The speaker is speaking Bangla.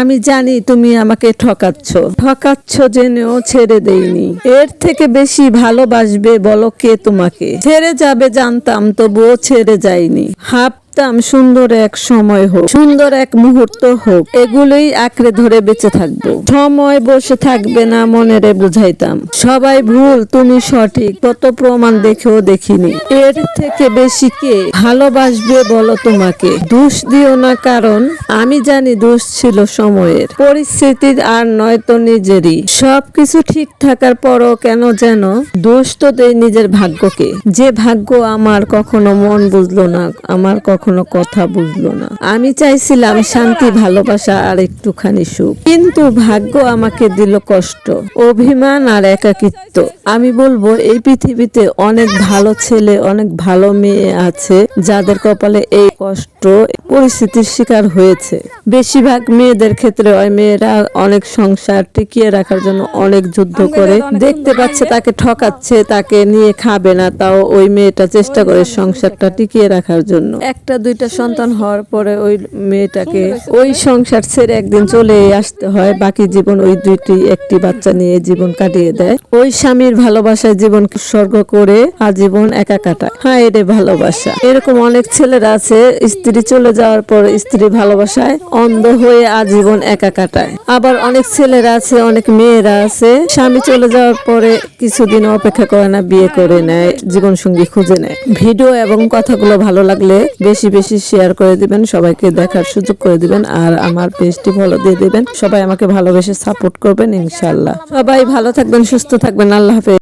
আমি জানি তুমি আমাকে ঠকাচ্ছ। ঠকাচ্ছ জেনেও ছেড়ে দেইনি। এর থেকে বেশি ভালোবাসবে বলো কে তোমাকে। ছেড়ে যাবে জানতাম, তবুও ছেড়ে যাইনি। ভাবতাম সুন্দর এক সময় হোক, সুন্দর এক মুহূর্ত হোক, এগুলোই আঁকড়ে ধরে বেঁচে থাকব। সময় বসে থাকবে না মনেরে বুঝাইতাম। সবাই ভুল, তুমি সঠিক কত প্রমাণ দেখেও দেখিনি। এর থেকে বেশি কে ভালোবাসবে বলো তোমাকে? দোষ দিও না, কারণ আমি জানি দোষ ছিল সময়ের। পরিস্থিতির আর নয়তো নিজেরই। সবকিছু ঠিক থাকার পরও কেন যেন দোষ তো দেয় নিজের ভাগ্যকে। যে ভাগ্য আমার কখনো মন বুঝলো না, আমার কখনো কথা বুঝলো না। আমি চাইছিলাম শান্তি, ভালোবাসা আর একটুখানি সুখ। কিন্তু ভাগ্য আমাকে দিল কষ্ট, অভিমান আর একাকিত্ব। আমি বলব, এই পৃথিবীতে অনেক ভালো ছেলে, অনেক ভালো মেয়ে আছে যাদের কপালে এই কষ্ট পরিস্থিতির শিকার হয়েছে। বেশিরভাগ মেয়েদের ক্ষেত্রে ওই মেয়েরা অনেক সংসার টিকিয়ে রাখার জন্য অনেক যুদ্ধ করে দেখতে পাচ্ছে তাকে ঠকাচ্ছে তাকে নিয়ে খাবে না তাও ওই মেয়েটা চেষ্টা করে সংসারটা টিকিয়ে রাখার জন্য। একটা দুইটা সন্তান হওয়ার পরে ওই মেয়েটাকে ওই সংসার ছেড়ে একদিন চলে আসতে হয় বাকি জীবন ওই দুইটি একটি বাচ্চা নিয়ে জীবন কাটিয়ে দেয়। ওই স্বামীর ভালোবাসায় জীবন উৎসর্গ করে আজীবন একা কাটায়। হ্যাঁ এরে ভালোবাসা। এরকম অনেক ছেলেরা আছে স্ত্রী চলে যাওয়ার পর স্ত্রী ভালোবাসায় অন্ধ হয়ে আজীবন একা কাটায়। আবার অনেক ছেলেরা আছে, অনেক মেয়েরা আছে। স্বামী চলে যাওয়ার পরে কিছুদিন অপেক্ষা করে না, বিয়ে করে নেয় জীবন সঙ্গী খুঁজে নেয়। ভিডিও এবং কথাগুলো ভালো লাগলে বেশি বেশি শেয়ার করে দিবেন, সবাইকে দেখার সুযোগ করে দিবেন, আর আমার পেজটি ফলো দিয়ে দিবেন। সবাই আমাকে ভালোবেসে সাপোর্ট করবেন ইনশাল্লাহ সবাই ভালো থাকবেন, সুস্থ থাকবেন, আল্লাহ হাফেজ।